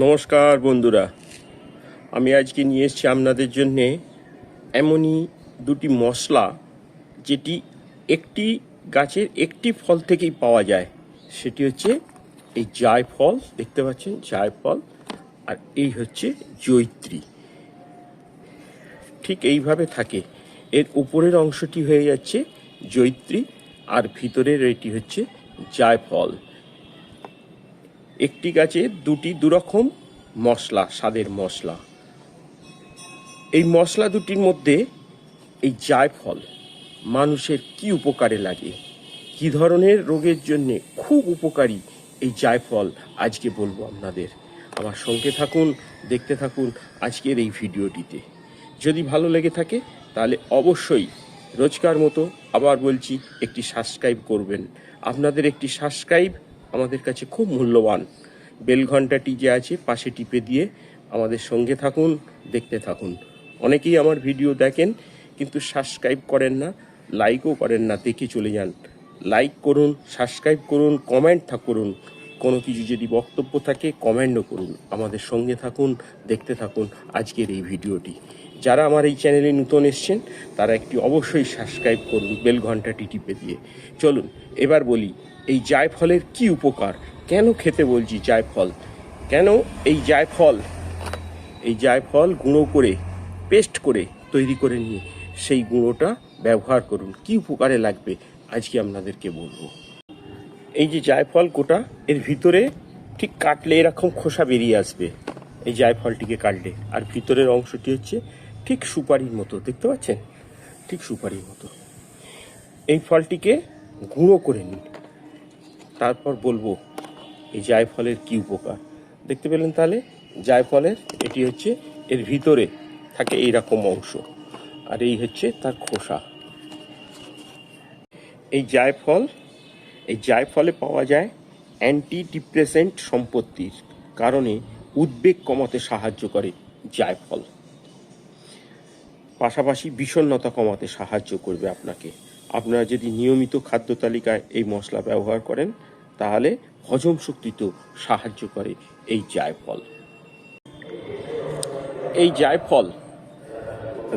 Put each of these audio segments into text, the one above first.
নমস্কার বন্ধুরা। আমি আজকে নিয়ে এসেছি আপনাদের জন্যে এমনই দুটি মশলা যেটি একটি গাছের একটি ফল থেকেই পাওয়া যায়। সেটি হচ্ছে এই জায়ফল, দেখতে পাচ্ছেন জায়ফল, আর এই হচ্ছে জৈত্রী। ঠিক এইভাবে থাকে। এর উপরের অংশটি হয়ে যাচ্ছে জৈত্রী, আর ভিতরের এটি হচ্ছে জায়ফল। একটি গাছে দুটি দুরকম মশলা, স্বাদের মশলা। এই মশলা দুটির মধ্যে এই জায়ফল মানুষের কি উপকারে লাগে? কি ধরনের রোগের জন্য খুব উপকারী এই জায়ফল? আজকে বলব আপনাদের। আমার সঙ্গে থাকুন, দেখতে থাকুন আজকের এই ভিডিওটিতে। যদি ভালো লেগে থাকে, তাহলে অবশ্যই রোজকার মতো আবার বলছি একটি সাবস্ক্রাইব করবেন। আপনাদের একটি সাবস্ক্রাইব আমাদের কাছে খুব মূল্যবান। বেল ঘন্টাটি যে আছে, পাশে টিপে দিয়ে আমাদের সঙ্গে থাকুন, দেখতে থাকুন। অনেকেই আমার ভিডিও দেখেন, কিন্তু সাবস্ক্রাইব করেন না লাইকও করেন না, দেখে চলে যান। লাইক করুন সাবস্ক্রাইব করুন কমেন্ট করুন। কোনো কিছু যদি বক্তব্য থাকে কমেন্টও করুন। আমাদের সঙ্গে থাকুন, দেখতে থাকুন আজকের এই ভিডিওটি। যারা আমার এই চ্যানেলে নতুন এসছেন, তারা একটি অবশ্যই সাবস্ক্রাইব করুন বেল ঘন্টাটি টিপে দিয়ে। চলুন, এবার বলি, এই জায়ফলের কি উপকার? কেন খেতে বলছি জায়ফল? কেন এই জায়ফল? এই জায়ফল গুঁড়ো করে পেস্ট করে তৈরি করে নিয়ে সেই গুঁড়োটা ব্যবহার করুন। কি উপকারে লাগবে? আজকে আপনাদেরকে বলব। এই যে জায়ফল কোটা এর ভিতরে ঠিক কাটলে এরকম খোসা বেরিয়ে আসবে, এই জায়ফলটিকে কাটলে। আর ভিতরের অংশটি হচ্ছে ঠিক সুপারির মতো, দেখতে পাচ্ছেন? ঠিক সুপারির মতো। এই ফলটিকে গুঁড়ো করে নিন। তারপর বলব, এই জায়ফলের কি উপকার? দেখতে পেলেন তাহলে? জায়ফলের, এটি হচ্ছে এর ভিতরে থাকে এই রকম অংশ, আর এই হচ্ছে তার খোসা। এই জায়ফল, এই জায়ফলে পাওয়া যায় অ্যান্টি ডিপ্রেসেন্ট সম্পত্তির কারণে উদ্বেগ কমাতে সাহায্য করে জায়ফল। পাশাপাশি বিষণ্ণতা কমাতে সাহায্য করবে আপনাকে। আপনারা যদি নিয়মিত খাদ্য তালিকায় এই মশলা ব্যবহার করেন, তাহলে হজম শক্তিতেও সাহায্য করে এই জায়ফল। এই জায়ফল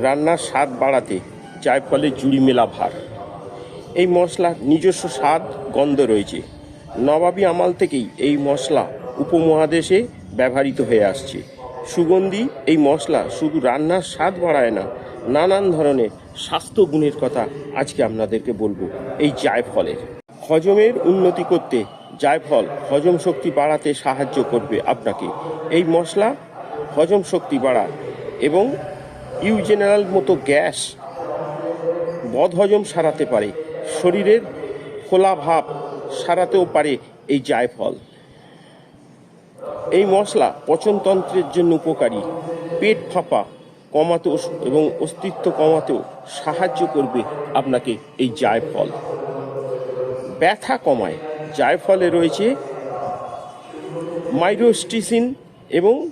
রান্নার স্বাদ বাড়াতে জায়ফলের জুড়ি মেলা ভার। এই মশলার নিজস্ব স্বাদ, গন্ধ রয়েছে। নবাবী আমাল থেকেই এই মশলা উপমহাদেশে ব্যবহৃত হয়ে আসছে। সুগন্ধি এই মশলা শুধু রান্নার স্বাদ বাড়ায় না নানান ধরনের স্বাস্থ্য গুণের কথা আজকে আপনাদেরকে বলব এই জায়ফলের। হজমের উন্নতি করতে জায়ফল হজম শক্তি বাড়াতে সাহায্য করবে আপনাকে। এই মশলা হজম শক্তি বাড়ায় এবং ইউজেনারেল মতো গ্যাস বদহজম সারাতে পারে। শরীরের খোলা ভাব সারাতেও পারে এই জায়ফল। এই মশলা পচনতন্ত্রের জন্য উপকারী। পেট ফাঁপা কমাতেও এবং অস্তিত্ব কমাতেও সাহায্য করবে আপনাকে এই জায়ফল। ব্যথা কমায়। জায়ফলে রয়েছে মাইরোস্টিসিন এবং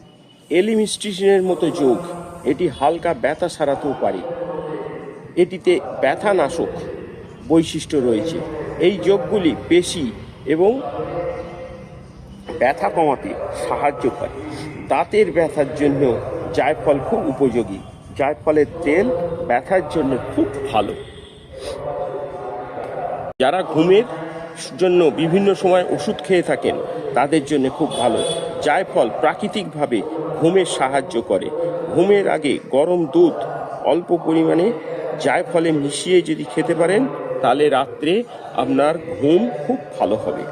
এলিমিস্টিসিনের মতো যোগ। এটি হালকা ব্যথা সারাতেও পারে। এটিতে ব্যথা নাশক বৈশিষ্ট্য রয়েছে। এই যোগগুলি পেশি এবং ব্যথা কমাতে সাহায্য করে। দাঁতের ব্যথার জন্য জায়ফল খুব উপযোগী। জায়ফলের তেল ব্যথার জন্য খুব ভালো। যারা ঘুমের জন্য বিভিন্ন সময় ওষুধ খেয়ে থাকেন, তাদের জন্য খুব ভালো। জায়ফল প্রাকৃতিকভাবে ঘুমের সাহায্য করে। ঘুমের আগে গরম দুধ অল্প পরিমাণে জায়ফলে মিশিয়ে যদি খেতে পারেন, তাহলে রাত্রে আপনার ঘুম খুব ভালো হবে।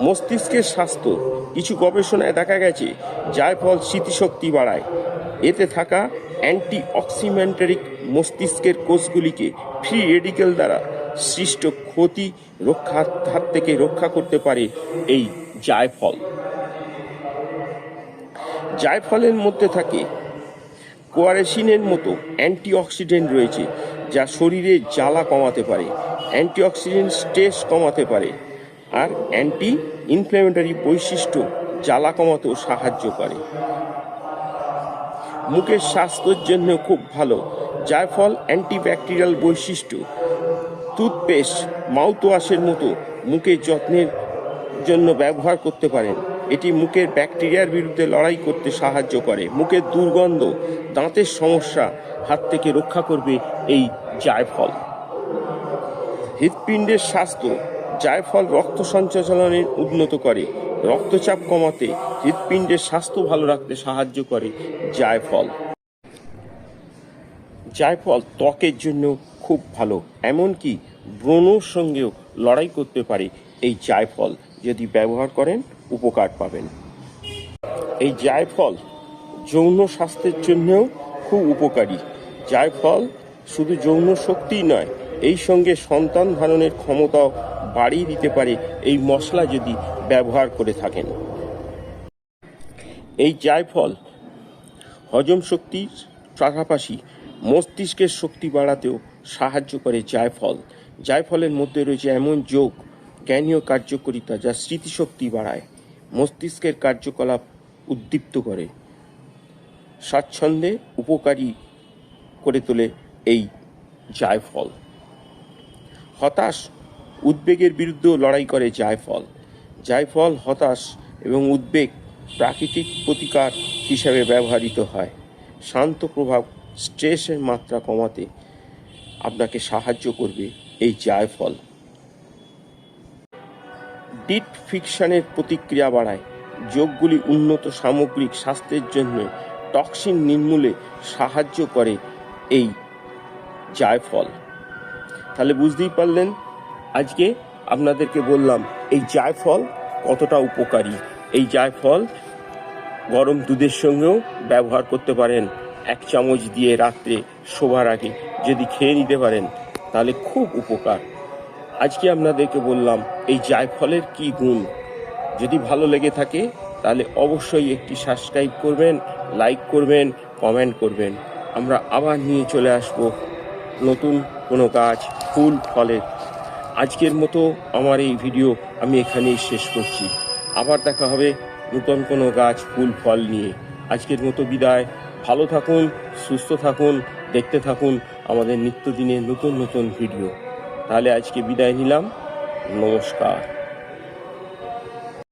মস্তিষ্কের স্বাস্থ্য, কিছু গবেষণায় দেখা গেছে, জায়ফল স্মৃতিশক্তি বাড়ায়। এতে থাকা অ্যান্টি অক্সিমেন্টারিক মস্তিষ্কের কোষগুলিকে ফ্রি রেডিকেল দ্বারা সৃষ্ট ক্ষতি রক্ষা হাত থেকে রক্ষা করতে পারে এই জায়ফল। জায়ফলের মধ্যে থাকে কোয়ারেসিনের মতো অ্যান্টিঅক্সিডেন্ট রয়েছে, যা শরীরে জ্বালা কমাতে পারে, অ্যান্টিঅক্সিডেন্ট স্ট্রেস কমাতে পারে, আর অ্যান্টি ইনফ্ল্যামেটরি বৈশিষ্ট্য জ্বালা কমাতেও সাহায্য করে। মুখের স্বাস্থ্যের জন্য খুব ভালো জায়ফল অ্যান্টিব্যাকটেরিয়াল বৈশিষ্ট্য। টুথপেস্ট, মাউথওয়াশের মতো মুখের যত্নের জন্য ব্যবহার করতে পারেন। এটি মুখের ব্যাকটেরিয়ার বিরুদ্ধে লড়াই করতে সাহায্য করে। মুখের দুর্গন্ধ, দাঁতের সমস্যা, হাত থেকে রক্ষা করবে এই জায়ফল হৃৎপিণ্ডের স্বাস্থ্য জায়ফল রক্ত সঞ্চালনের উন্নত করে। রক্তচাপ কমাতে হৃৎপিণ্ডের স্বাস্থ্য ভালো রাখতে সাহায্য করে জায়ফল। জায়ফল ত্বকের জন্য খুব ভালো, এমনকি ব্রণর সঙ্গেও লড়াই করতে পারে এই জায়ফল, যদি ব্যবহার করেন, উপকার পাবেন। এই জায়ফল যৌন স্বাস্থ্যের জন্যও খুব উপকারী। জায়ফল শুধু যৌন শক্তিই নয়, এই সঙ্গে সন্তান ধারণের ক্ষমতাও বাড়িয়ে দিতে পারে এই মশলা যদি ব্যবহার করে থাকেন। এই জায়ফল হজম শক্তির পাশাপাশি মস্তিষ্কের শক্তি বাড়াতেও সাহায্য করে জায়ফল। জায়ফলের মধ্যে রয়েছে এমন যোগ, জ্ঞানীয় কার্যকরিতা যা স্মৃতিশক্তি বাড়ায়, মস্তিষ্কের কার্যকলাপ উদ্দীপ্ত করে, স্বাচ্ছন্দ্যে উপকারী করে তোলে এই জায়ফল। হতাশ উদ্বেগের বিরুদ্ধেও লড়াই করে জায়ফল। জায়ফল হতাশ এবং উদ্বেগ প্রাকৃতিক প্রতিকার হিসাবে ব্যবহৃত হয়। শান্ত প্রভাব স্ট্রেসের মাত্রা কমাতে আপনাকে সাহায্য করবে এই জায়ফল। ডিট ফিকশনের প্রতিক্রিয়া বাড়ায়। যোগগুলি উন্নত সামগ্রিক স্বাস্থ্যের জন্য টক্সিন নির্মূলে সাহায্য করে এই জায়ফল। তাহলে বুঝতেই পারলেন, আজকে আপনাদেরকে বললাম, এই জায়ফল কতটা উপকারী? এই জায়ফল গরম দুধের সঙ্গেও ব্যবহার করতে পারেন। এক চামচ দিয়ে রাত্রে শোবার আগে যদি খেয়ে নিতে পারেন, তাহলে খুব উপকার। আজকে আপনাদেরকে বললাম, এই জায়ফলের কি গুণ? যদি ভালো লেগে থাকে, তাহলে অবশ্যই একটি সাবস্ক্রাইব করবেন লাইক করবেন কমেন্ট করবেন। আমরা আবার নিয়ে চলে আসব নতুন কোনো গাছ, ফুল, ফলের। আজকের মতো আমার এই ভিডিও আমি এখানেই শেষ করছি। আবার দেখা হবে নতুন কোনো গাছ, ফুল, ফল নিয়ে। আজকের মতো বিদায়। ভালো থাকুন, সুস্থ থাকুন, দেখতে থাকুন আমাদের নিত্যদিনের নতুন নতুন ভিডিও। তাহলে আজকে বিদায় নিলাম। নমস্কার।